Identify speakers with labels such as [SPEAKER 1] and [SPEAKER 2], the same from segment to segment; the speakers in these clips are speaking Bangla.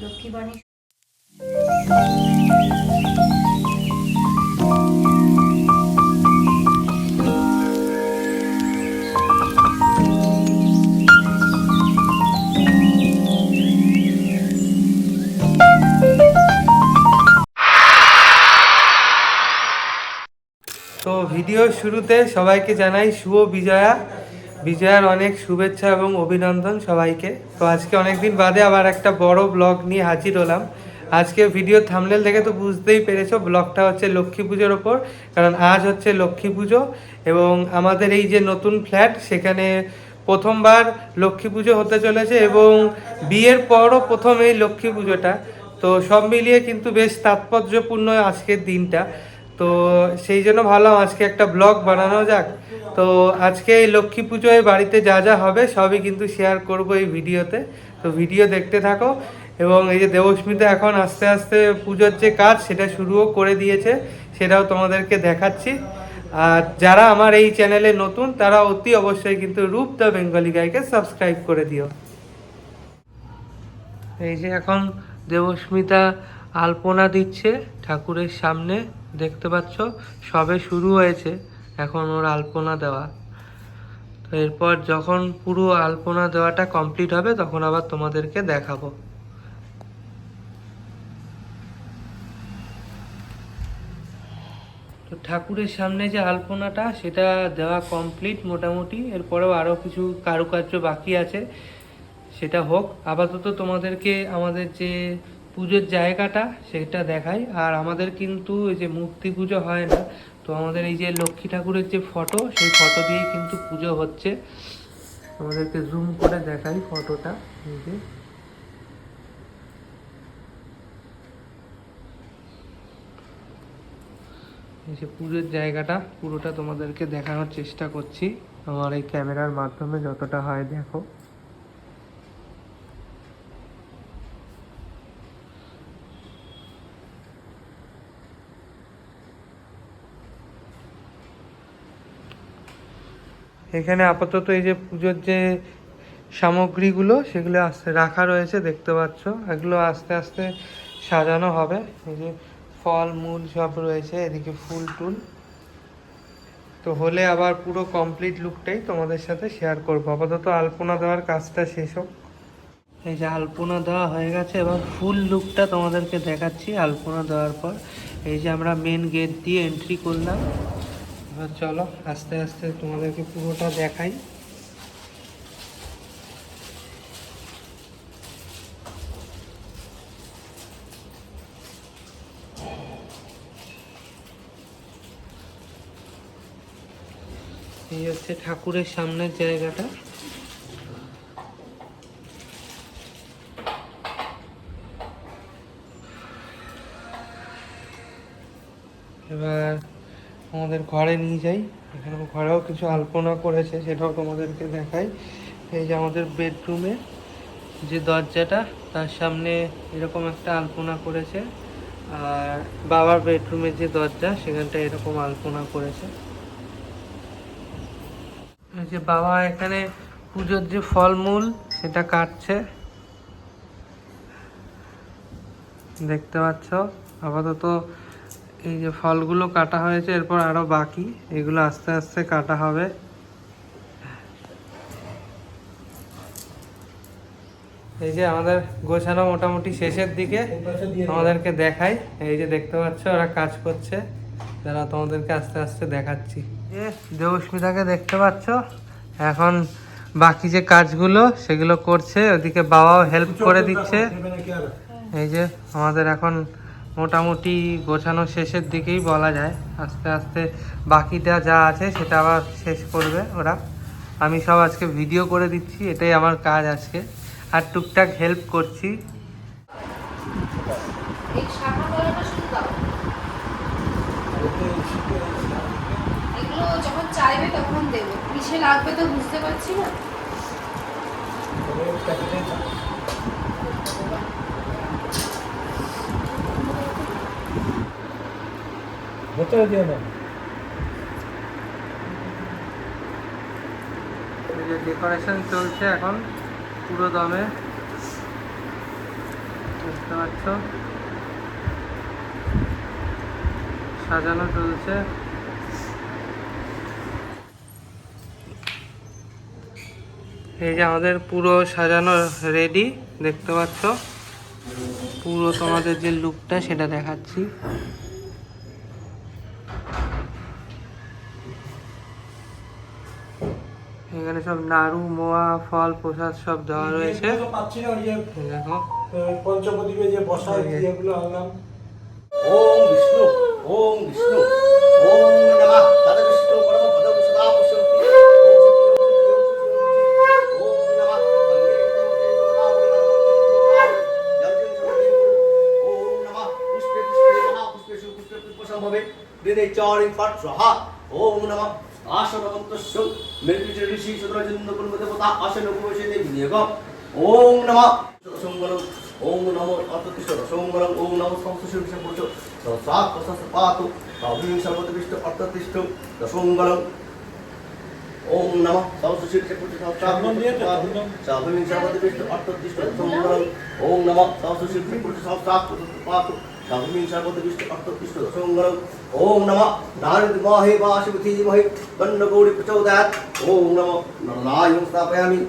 [SPEAKER 1] লক্ষ্মীবাণী।
[SPEAKER 2] তো ভিডিও শুরুতে সবাইকে জানাই শুভ বিজয়া। বিজয়ার অনেক শুভেচ্ছা এবং অভিনন্দন সবাইকে। তো আজকে অনেকদিন বাদে আবার একটা বড় ব্লগ নিয়ে হাজির হলাম। আজকে ভিডিও থামনেল দেখে তো বুঝতেই পেরেছ, ব্লগটা হচ্ছে লক্ষ্মী পুজোর ওপর, কারণ আজ হচ্ছে লক্ষ্মী পুজো এবং আমাদের এই যে নতুন ফ্ল্যাট, সেখানে প্রথমবার লক্ষ্মী পুজো হতে চলেছে এবং বিয়ের পরও প্রথম এই লক্ষ্মী পুজোটা। তো সব মিলিয়ে কিন্তু বেশ তাৎপর্যপূর্ণ আজকের দিনটা। তো সেই জন্য ভাবলাম আজকে একটা ব্লগ বানানো যাক। তো আজকে এই লক্ষ্মী পুজোয় বাড়িতে যা যা হবে সবই কিন্তু শেয়ার করব এই ভিডিওতে। তো ভিডিও দেখতে থাকো। এবং এই যে দেবস্মিতা এখন আস্তে আস্তে পুজোর যে কাজ, সেটা শুরুও করে দিয়েছে। সেটাও তোমাদেরকে দেখাচ্ছি। আর যারা আমার এই চ্যানেলে নতুন, তারা অতি অবশ্যই কিন্তু রূপ দ্য বেঙ্গলি গাইকে সাবস্ক্রাইব করে দিও। এই যে এখন দেবস্মিতা আলপনা দিচ্ছে ঠাকুরের সামনে। দেখতে পাচ্ছ, সবে শুরু হয়েছে এখন ওর আলপনা দেওয়া। তো এরপর যখন পুরো আলপনা দেওয়াটা কমপ্লিট হবে, তখন আবার তোমাদেরকে দেখাবো। তো ঠাকুরের সামনে যে আলপনাটা, সেটা দেওয়া কমপ্লিট মোটামুটি। এরপরেও আরও কিছু কারুকার্য বাকি আছে, সেটা হোক। আপাতত তোমাদেরকে আমাদের যে পুজোর জায়গাটা সেটা দেখাই। আর আমাদের কিন্তু এই যে মূর্তি পুজো হয় না, তো আমাদের এই যে লক্ষ্মী ঠাকুরের যে ফটো, সেই ফটো দিয়েই কিন্তু পুজো হচ্ছে। আমাদেরকে জুম করে দেখাই ফটোটা, এই যে। এই যে পুজোর জায়গাটা, পুরোটা তোমাদেরকে দেখানোর চেষ্টা করছি। আমার এই ক্যামেরার মাধ্যমে যতটা হয় দেখো। এখানে আপাতত এই যে পুজোর যে সামগ্রীগুলো, সেগুলো আস্তে রাখা রয়েছে, দেখতে পাচ্ছ। এগুলো আস্তে আস্তে সাজানো হবে। এই যে ফল, মূল সব রয়েছে, এদিকে ফুল, টুল। তো হলে আবার পুরো কমপ্লিট লুকটাই তোমাদের সাথে শেয়ার করব। আপাতত আলপনা দেওয়ার কাজটা শেষ হোক। এই যে আলপনা দেওয়া হয়ে গেছে এবং ফুল লুকটা তোমাদেরকে দেখাচ্ছি আলপনা দেওয়ার পর। এই যে আমরা মেন গেট দিয়ে এন্ট্রি করলাম। এবার চলো আস্তে আস্তে তোমাদেরকে পুরোটা দেখাই। এই হচ্ছে ঠাকুরের সামনের জায়গাটা। ঘরে নিয়ে যাই। এখানে ঘরেও কিছু আলপনা করেছে, সেটাও তোমাদেরকে দেখাই। এই যে আমাদের বেডরুমে যে দরজাটা, তার সামনে এরকম একটা আলপনা করেছে। আর বাবার বেডরুমের যে দরজা, সেখানটা এরকম আলপনা করেছে। এই যে বাবা এখানে পুজোর যে ফলমূল, সেটা কাটছে। দেখতে পাচ্ছ? আপাতত এই যে ফলগুলো কাটা হয়েছে এরপর আরও বাকি এগুলো আস্তে আস্তে কাটা হবে। এই যে আমাদের গোছানো মোটামুটি শেষের দিকে আমাদেরকে দেখাই। এই যে দেখতে পাচ্ছ ওরা কাজ করছে। যারা তোমাদেরকে আস্তে আস্তে দেখাচ্ছি। এ দেবস্মিতাকে দেখতে পাচ্ছ? এখন বাকি যে কাজগুলো সেগুলো করছে। ওদিকে বাবাও হেল্প করে দিচ্ছে। এই যে আমাদের এখন মোটামুটি গোছানো শেষের দিকেই বলা যায়। আস্তে আস্তে বাকিটা যা আছে সেটা আবার শেষ করবে ওরা। আমি সব আজকে ভিডিও করে দিচ্ছি এটাই আমার কাজ আজকে। আর টুকটাক হেল্প করছি।
[SPEAKER 1] যখন চাইবে তখন দেবো। কিসে লাগবে তো বুঝতে পারছি না।
[SPEAKER 3] ভেতরে দিয়ে না।
[SPEAKER 2] ডেকোরেশন চলছে এখন, পুরো দমে। দেখতে পাচ্ছ সাজানো চলছে। এই যে আমাদের পুরো সাজানো রেডি দেখতে পাচ্ছ? পুরো তোমাদের যে লুকটা সেটা দেখাচ্ছি। এখানে সব নাড়ু মোয়া ফল প্রসাদ সব দেওয়া রয়েছে
[SPEAKER 3] পাচ্ছি না ওই যে
[SPEAKER 2] দেখো
[SPEAKER 3] পঞ্চপ্রদীপে যে
[SPEAKER 4] ওম বিষ্ণু ওম বিষ্ণু ওম বিষ্ণু আসন অন্তস্য মেরুচ ঋষি সুতরাচন্দ্র পূর্ব দেবতা আসন উপবেশে দেবী নিয়োগ ওম নম সোমবলম ওম নম অন্ততিষ্ঠ সোমবলম ওম নম সংশ্লিষ্ট বিষয় পুরুষ সাত প্রশাস পাত অভিযোগ সর্বতিষ্ঠ অর্থতিষ্ঠ সোমবলম ওম নম সংশ্লিষ্ট পুরুষ অভিযোগ সর্বতিষ্ঠ অর্থতিষ্ঠ সোমবলম ওম নম সংশ্লিষ্ট পুরুষ সাত প্রশাস পাত दशमीशापदविष्टकर्तविष्टदशमङ्गलम् ॐ नमः नारदमहे वासुधीमहि दण्डगौरि प्रचोदयात् ॐ नमो नरनाय स्थापयामि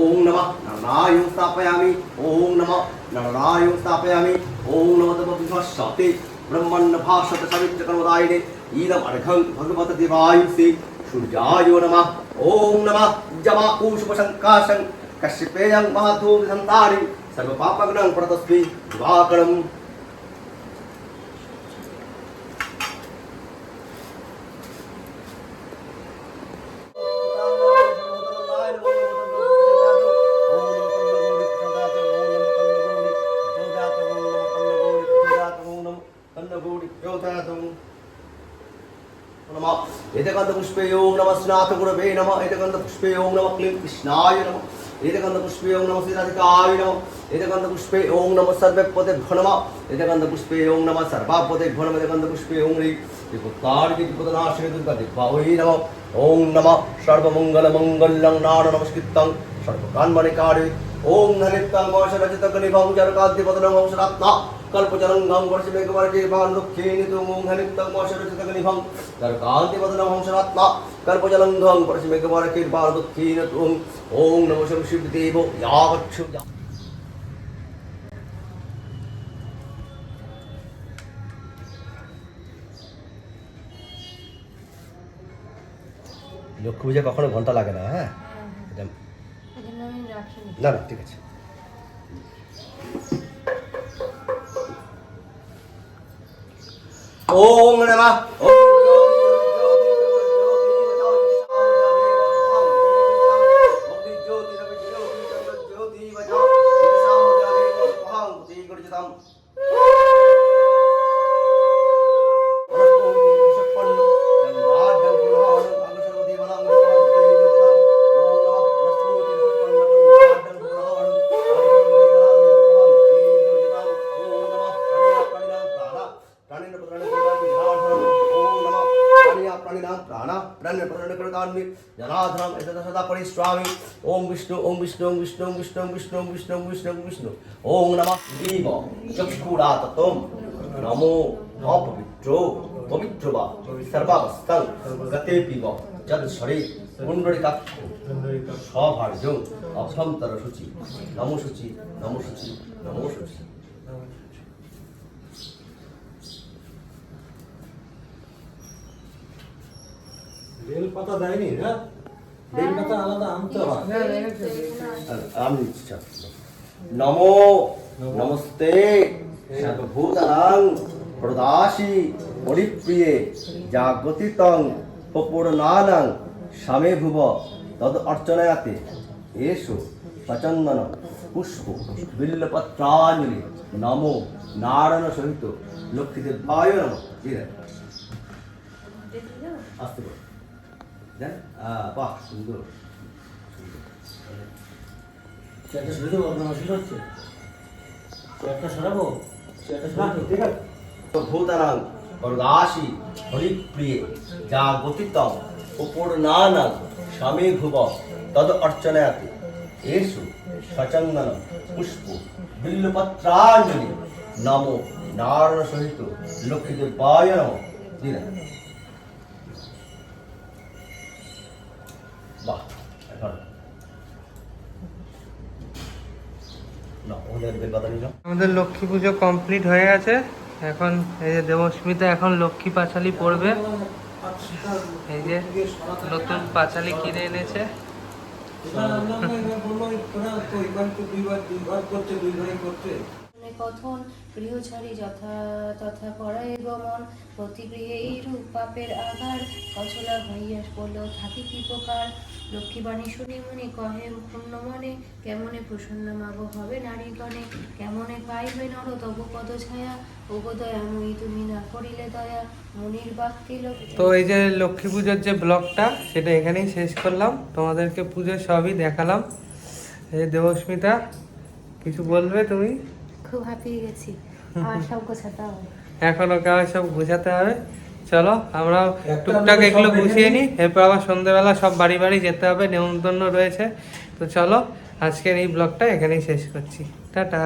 [SPEAKER 4] ॐ नमः नरनाय स्थापयामि ॐ नमः नरनाय स्थापयामि ॐ नमो तमभिभाषते ब्रह्मण् भाषत सवित्रकर्मदायिने ईदम् अर्घं भगवत देवायुषे सूर्याय नमः ॐ नमः जमा कूषुपशङ्काशङ् కశ్యపేయం మాధో సంతారి సర్వ పాపగ్నం ప్రతస్మి దివాకరం ఎదకంద పుష్పయోగ నమ స్నాత గురవే నమ ఎదకంద పుష్పయోగ నమ క్లీం కృష్ణాయ నమ ఏదకందపుష్పే ఓం నమ శ్రీరాధికాయ నమ ఏదకందపుష్పే ఓం నమ సర్వపదే ఘనమ ఏదకందపుష్పే ఓం నమ సర్వపదే ఘనమ ఏదకందపుష్పే ఓం రీ విపుక్తాడి విపుతనాశే దుర్గా దిగ్భావై నమ ఓం నమ సర్వమంగళ మంగళం నాడ నమస్కృత్తం సర్వకాన్మణికాడి ఓం నలిత్తం వశరజిత గణిభం జరకాద్ది పదనం వంశరాత్మ कल्पजलंगम वर्षमेघवर्जे भानुक्षेणितुमुं हनित्तं वशरचितगनिभं दर्कान्तिवदनं हंसरात्मा কল্পজলং ধং পরশমেঘবরকের বারদক্ষিণ ত্বং ওং নম শিবদেব যাবচ্ছু লক্ষ্মী পূজা কখনো ঘণ্টা লাগে না হ্যাঁ? না না ঠিক আছে। ওম নমঃ ಸ್ವಾಮಿ జనాధనం యథసదా పరిస్వామి ఓం విష్ణు ఓం విష్ణు ఓం విష్ణు ఓం విష్ణు ఓం విష్ణు ఓం విష్ణు ఓం విష్ణు ఓం విష్ణు ఓం నమ శ్రీమ చక్షురాతతం নমো অপবিত্র ಪವಿತ್ರವ ಸರ್ವಾವಸ್ಥಂ সর্বাবস্থান গতে পিব যদ শরী পুণ্ডরিকাক্ষ সভার্য অভ্যন্তর ಶುಚಿ ನಮೋ ಶುಚಿ ನಮೋ ಶುಚಿ
[SPEAKER 3] বেল পাতা দেয়নি না বেল পাতা আলাদা আনতে হয়।
[SPEAKER 4] আমি নিচ্ছি চল। নমো নমস্তে। সর্বভূতানাং প্রদাসি পরিপ্রিয়ে জাগতিতং পপূর্ণানাং স্বামে ভুব তদ অর্চনায়াতে। এসো সচন্দন পুষ্প বিল্লপত্রাঞ্জলি। নমো নারায়ণ সহিত লক্ষ্মীদেব নম। আসতে পারো দেন বাহ সুন্দর
[SPEAKER 3] চেয়ারটা সরে দেবো আপনার অসুবিধা হচ্ছে? চেয়ারটা সরাবো? চেয়ারটা সরাবো? ঠিক আছে।
[SPEAKER 4] ভূতানাং বরদাসি হরিপ্রিয়ে যা গতিতম উপর্ণানাং স্বামী ভুব তদ অর্চনায়াতি। এসু সচন্দন পুষ্প বিল্লপত্রাঞ্জলি নমো নারায়ণ সহিত লক্ষ্মীদেবায় নম। বাহ এখন।
[SPEAKER 2] আমাদের লক্ষ্মী পুজো কমপ্লিট হয়ে গেছে। এখন এই যে দেবস্মিতা এখন লক্ষ্মী পাঁচালি পড়বে। এই যে নতুন পাঁচালি কিনে এনেছে।
[SPEAKER 1] কথন গৃহচারী যথা, তথা পরায় গমন প্রতিগৃহে এইরূপ পাপের আগার কচলা হইয়া বললেও থাকি কি প্রকার? লক্ষ্মীবাণী শুনি মুনি কহে পূর্ণ মনে, কেমনে প্রসন্ন মাগ? হবে নারীগণে, কেমনে পাইবে নর? তবু পদ ছায়া ওগো দয়াময়ী, তুমি না করিলে দয়া। মুনির বাক্যে
[SPEAKER 2] তো এই যে লক্ষ্মী পুজোর যে ব্লগটা, সেটা এখানেই শেষ করলাম। তোমাদেরকে পুজোর সবই দেখালাম। এই দেবস্মিতা, কিছু বলবে তুমি?
[SPEAKER 1] খুব হাঁপিয়ে গেছি। আর সব গোছাতে হবে।
[SPEAKER 2] এখন ওকে আবার সব গোছাতে হবে। চলো
[SPEAKER 3] আমরা
[SPEAKER 2] টুকটাক এগুলো গুছিয়ে নিই। এরপর আবার সন্ধ্যেবেলা সব বাড়ি বাড়ি যেতে হবে নেমন্তন্ন রয়েছে। তো চলো আজকের এই ব্লগটা এখানেই শেষ করছি। টাটা।